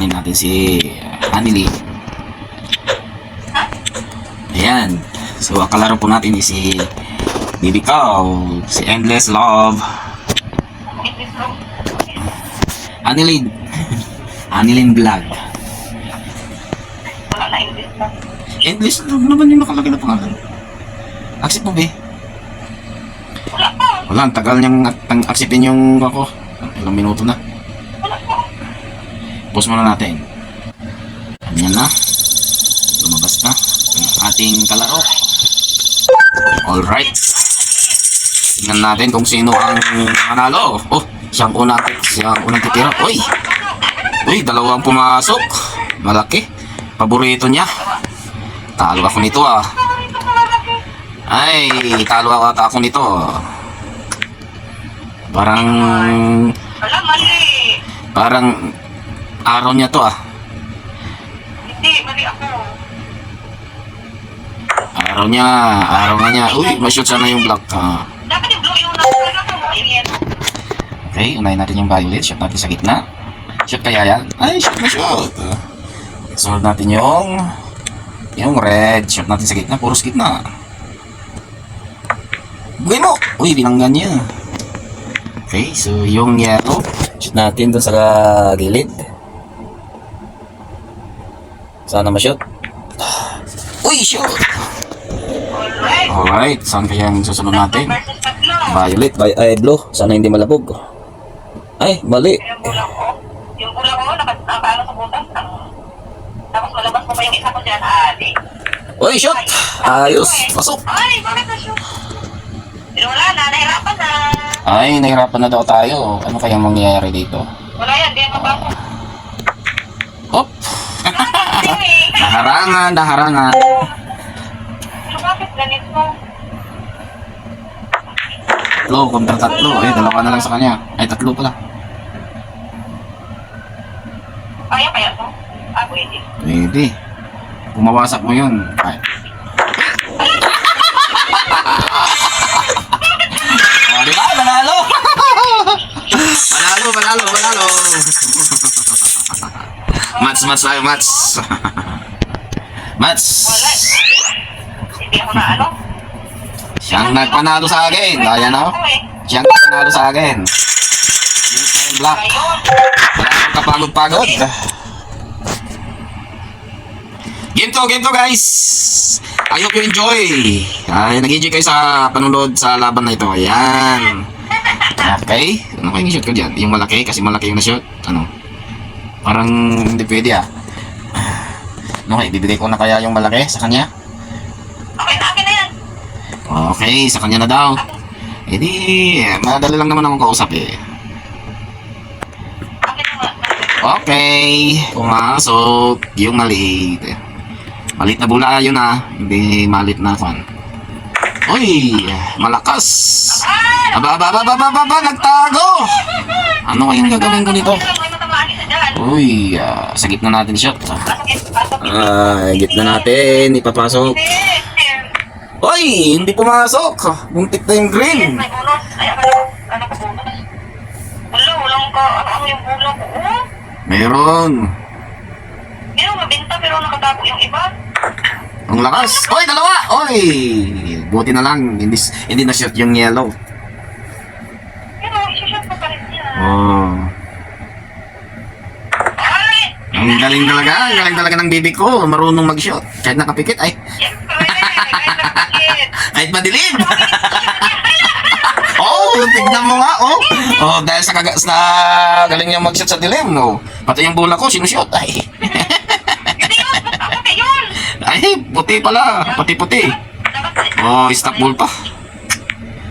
Palabanin natin si Hanili. Ayan. So, ang kalaro po natin is si Baby Cow, si Endless Love, Anilin. Anilin Vlog. Wala na English na. Endless Love naman yung nakalagay na pangalan. Accept mo, be? Wala pa. Wala, ang tagal niyang ang acceptin yung ako. Ilang minuto na. Pause muna natin. Yan na. Lumabas na ang ating kalaro. Alright. Tingnan natin kung sino ang manalo. Oh, siyang unang, siyang unang titira. Uy! Uy, dalawang pumasok. Malaki. Paborito niya. Talo ako nito ah. Ay, talo ako ata ako nito. Parang, parang araw niya to ah. Hindi, mali ako. Araw niya, araw nga niya. Uy, ma-shoot sana yung black. Ah. Dapat yung blue yung nasa. Okay, unahin natin yung violet. Shoot natin sa gitna. Shoot kaya yan? Ay, shoot na shoot. Ah. Sunod natin yung yung red. Shoot natin sa gitna. Puros gitna. Buhay mo! Uy, binanggan niya. Okay, so yung yellow. Shoot natin dun sa gilid. Sana ma-shoot. Uy, shoot! Alright. Saan kaya yung susunod natin? Violet, vi ay blue. Sana hindi malabog. Ay, mali. Yung bulang ko. Yung bulang ko, nakatalo sa butas. Ang- Tapos malabas mo pa yung isa ko dyan. Ali. Uy, shot! Ayos, pasok. Ay, bakit na shoot? Pero wala na, nahirapan na. Ay, nahirapan na daw tayo. Ano kayang mangyayari dito? Wala yan, di mapasok. Naharangan. So, bakit ganito? Tatlo, kontra tatlo. Eh, dalawa na lang sa kanya. Ay, tatlo pala. Kaya kaya to? Ah, pwede. Pwede. Pumawasak mo yun. Ay. oh, di ba? Manalo! manalo, manalo, manalo! mats, mats tayo, mats. Mats. Wala. Hindi ako na ano. Siyang nagpanalo sa akin. Ayan o. Ako eh. Siyang nagpanalo sa akin. Yung black. Ayun. Wala akong kapagod-pagod. Game to, game to guys! I hope you enjoy. Ay, nag-enjoy kayo sa panunod sa laban na ito. Ayan. Okay. Ano kayong shoot ko dyan? Yung malaki? Kasi malaki yung na-shoot. Ano? Parang hindi pwede ah. Kaya? Bibigay ko na kaya yung malaki sa kanya? Okay, akin na yan. Okay, sa kanya na daw. Eh di, madali lang naman akong kausap eh. Okay, pumasok yung maliit. Malit na bula yun ah, hindi malit na fan. Uy, malakas. Aba, aba, aba, aba, aba, aba, nagtago. Ano kayang gagawin ko nito? May matamaan isa dyan. Uy, ah, sa gitna natin shot. Ah, gitna natin, ipapasok. Uy, hindi pumasok. Buntik na yung green. may. Ay, ano, ano ka bonus? Wala, walang ka. Ano, ano yung ko? Meron. meron mabenta pero nakatago yung iba. Ang lakas. Uy, dalawa. Uy, buti na lang. Hindi, hindi na shot yung yellow. Pero, isa-shot pa pa rin yan. Oh. Ang galing talaga, ang galing talaga ng bibi ko. Marunong mag-shot. Kahit nakapikit, ay, nagpakit. kahit madilim. oh, tignan mo nga, oh. Oh, dahil sa, kaga, sa galing niya mag-shot sa dilim, no. Pati yung bola ko, sinushoot, ay. Ay, puti pala, puti-puti. Oh, stop ball pa.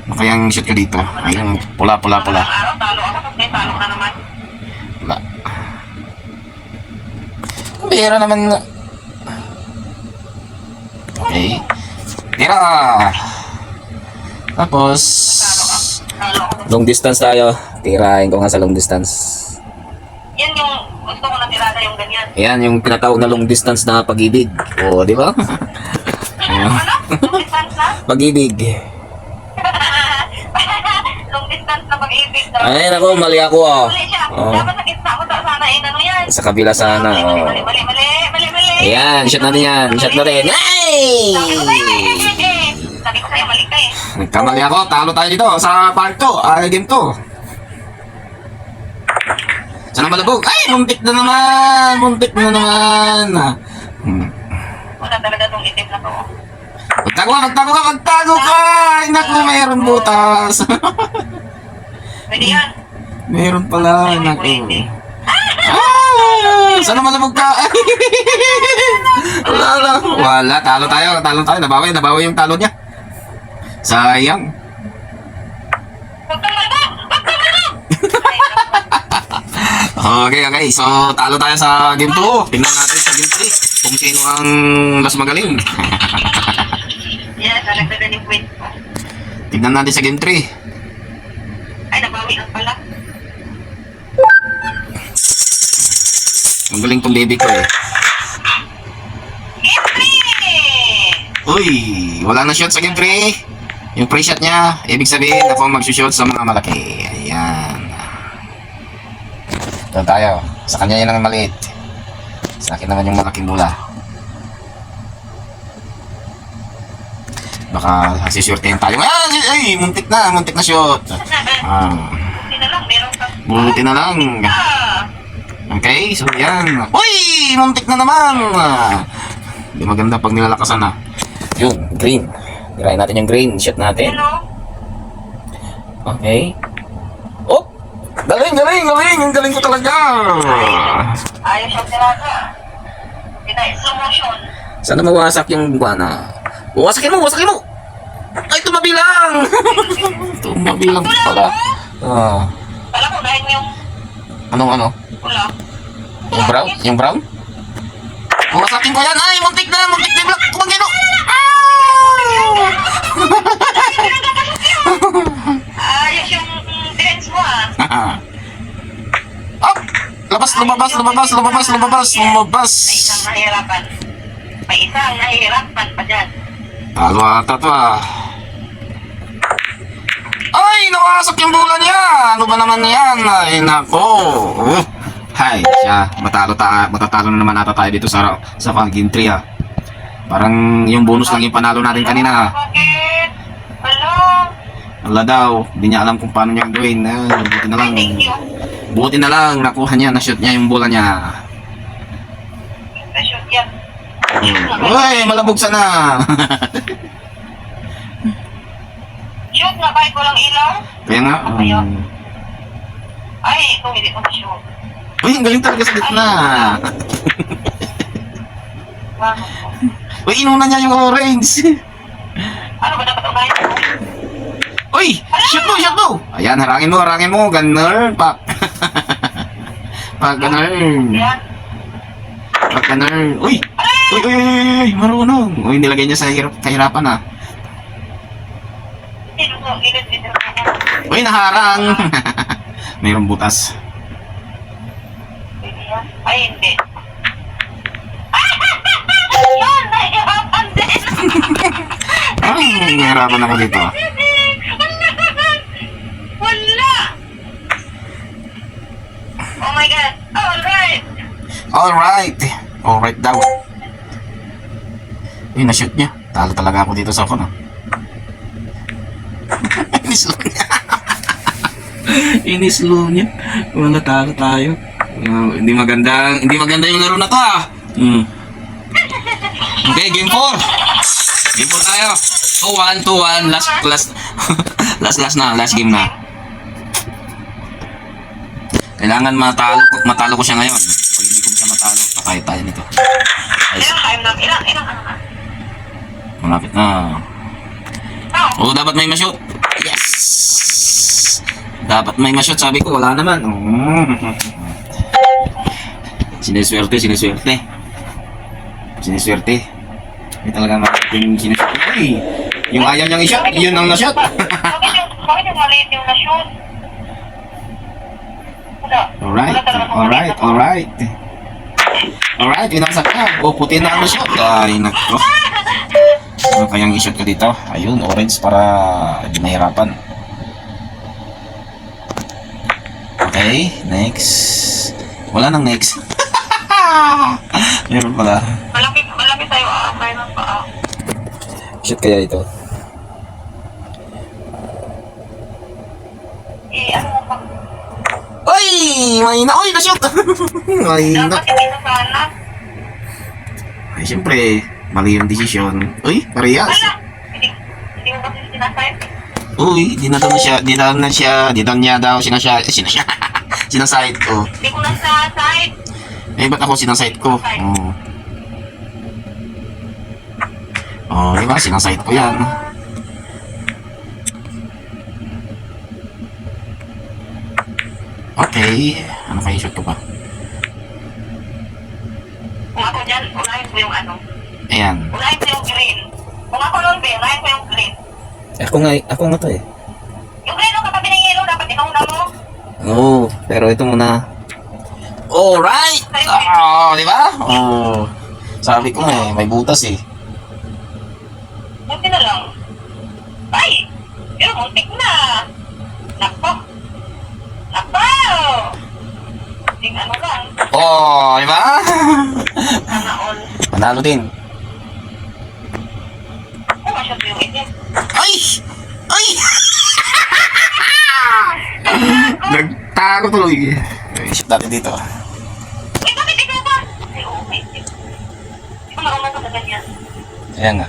Ano kayang shoot ko dito? Ayun, pula, pula, pula. Araw, talo ako, talo na naman. Wala. Bihira naman. Okay. Tira! Tapos, long distance tayo. Tirahin ko nga sa long distance. Yan yung gusto ko na tirada yung ganyan. Ayan, yung tinatawag na long distance na pag-ibig. Oo, di ba? Ano? Long distance na? Pag-ibig. Long distance na pag-ibig daw. Ay, nako, mali ako ah. Oh. Dapat Sa kabila sana. Oh. Ayan, shot natin yan. Shot. Ay! Mali ka eh. Nagkamali ako. Talo tayo dito sa part 2. Ay, game 2. Sana malabog. Ay, muntik na naman. Muntik na naman. Hmm. Wala talaga tong itim na to. Magtago ka, magtago ka, magtago ka! Ay, naku, mayroon butas. Pwede yan. mayroon pala, naku. Ah, sana malabog ka? Wala na. Wala, talo tayo, talo tayo. Nabawi, nabawi yung talo niya. Sayang. Okay, okay. So, talo tayo sa game 2. Tingnan natin sa game 3 kung sino ang mas magaling. Yes, nalagdagan yung point. Tingnan natin sa game 3. Ay, nabawi lang pala. Ang galing tong baby ko eh. Game 3! Uy, wala na shot sa game 3. Yung pre-shot niya, ibig sabihin ako magsushoot sa mga malaki. Ayan. Doon tayo. Sa kanya yun ang maliit. Sa akin naman yung malaking bola. Baka sisurtein tayo. Ah, ay, muntik na, muntik na shot. Ah, Hindi na lang, meron ka. buti na lang. Ah! Okay, so yan. Uy! Muntik na naman! Hindi maganda pag nilalakasan na. Yun, green. Tirahin natin yung green. Shot natin. Okay. Oh! Galing, galing, galing! Ang galing ko talaga! Ayos. Kita slow motion. Sana mawasak yung buwana. Wasakin mo, wasakin mo! Ay, tumabi lang! tumabi lang pala. Ah. Alam mo, dahil yung Anong ano? Pula. Yung brown? Yung brown? Wasakin ko yan! Ay, muntik na! Muntik na! Black! Tumagin mo! Ayos yung defense mo ah. Up! Labas, lumabas, lumabas, lumabas, lumabas, lumabas. May isang nahihirapan. May isang nahihirapan pa dyan. Talo ata to ah. Ay, nakasok yung bola niya. Ano ba naman yan? Ay, nako. Uh, Hay, siya. Matalo ta matatalo na naman ata tayo dito sa sa game 3 ah. Parang yung bonus lang yung panalo natin kanina. Bakit? Hello? Wala daw. Hindi niya alam kung paano niya gawin. Ah, buti na lang. Buti na lang. Nakuha niya. Na-shoot niya yung bola niya. Na-shoot yan. Uy, malabog sana. Shoot na kahit walang ilaw? Kaya nga. um, Ay, ito hindi ko na-shoot. Uy, ang galing talaga sa gitna. Uy, inuna niya yung orange. Ano ba dapat unahin mo? Uy, shoot mo, shoot mo. Ayan, harangin mo, harangin mo. Ganun, pak. Ganun. Yan. Pag ganun. Uy, uy, uy, uy, marunong. Uy, nilagay niya sa hirap, kahirapan ah. Uy, naharang. Mayroong butas. Ay, hindi. Yan! Nahihirapan din! Ay, nahihirapan ako dito. Wala! Oh my God! Alright! Alright. Alright daw. Uy, na-shoot niya. Talo talaga ako dito sa ako, no? Inislo niya. Inislo niya. Wala talo tayo. Uh, hindi maganda, hindi maganda yung laro na to ah. Hmm. Okay, game 4. Game 4 tayo. 2-1, 2-1. Last, last, last, last na. Last game na. Kailangan matalo, ko- matalo ko siya ngayon. Pag hindi ko siya matalo, pakaya tayo nito. Ilang time na? Ilang, ilang ano na? malapit na. Oh, Oo, dapat may ma-shoot. Yes! Dapat may ma-shoot. Sabi ko, wala naman. Mm. Siniswerte, siniswerte. Siniswerte. Hindi talaga makating siniswerte. Uy! Yung ayaw niyang i-shot, yun ang na-shot. bakit yung, bakit yung maliit yung na-shoot? Wala. alright, alright, alright. Alright, pinasa ka. O, puti na ang shot. Ay, nako. Ano kayang i-shoot ko dito? Ayun, orange para hindi mahirapan. Okay, next. Wala nang next. Meron pala. Malapit, malapit tayo ah. Mayroon pa ah. Shoot kaya ito? Eh, ano mo pa? Ay! Mahina! Uy, na-shoot! mahina. Dapat hindi na sana. Ay, siyempre, mali yung desisyon. Uy, parehas. Wala. Hindi, hindi mo kasi sinasayang. Uy, di na daw na siya, di daw na siya, di daw niya daw sinasya, sinasya, sinasite ko. Hindi ko na sa side. Eh, ba't ako sinasite ko? Oo. Oh. di ba? Sinasite ko yan. Okay. Ano kaya shoot ko pa? Kung ako dyan, unahin ko yung ano. Ayan. Unahin ko yung green. Kung ako nun, unahin ko yung green. Ako nga, ako nga to eh. Yung green ang katabi ng yellow, dapat inauna mo. Oo, pero ito muna. Alright! Oh, di ba? Oh. Sabi ko eh, may butas eh. Buti na lang. Ay! Pero muntik na. Nakpo. Nakpo! Ting ano lang. Oh, di ba? Sana all. Panalo din. Ay! Ay! Nagtago tuloy. Shoot natin dito. Uy, bakit ikaw ba? Ay, oo, may itin. Hindi ko marunong ko sa ganyan. Ayan nga.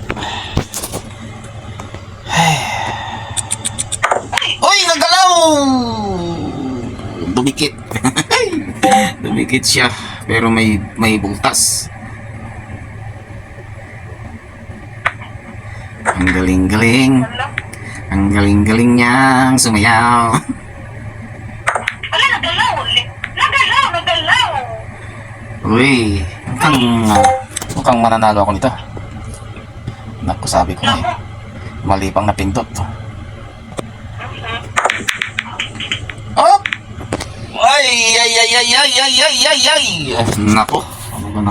Uy, nagalaw! Dumikit. Dumikit siya. Pero may may butas. Ang galing-galing. Wala. Ang galing-galing niyang sumayaw. Wala, nagalaw. Nagalaw, nagalaw. Uy, mukhang, mukhang mananalo ako nito. Naku, sabi ko na eh. Naku. Mali pang napindot. Oh! Ay, ay, ay, ay, ay, ay, ay, ay, ay! Nako, ano ba na?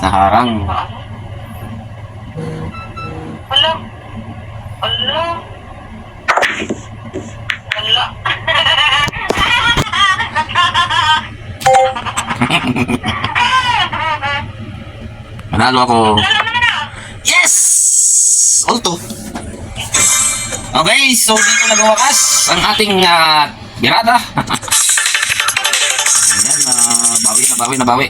Yes, naharang. Wala. Wala. Wala. Manalo ako. Na. Yes! Ulto. Okay, so dito nagwakas ang ating uh, birada. Ayan, uh, bawi na bawi na bawi.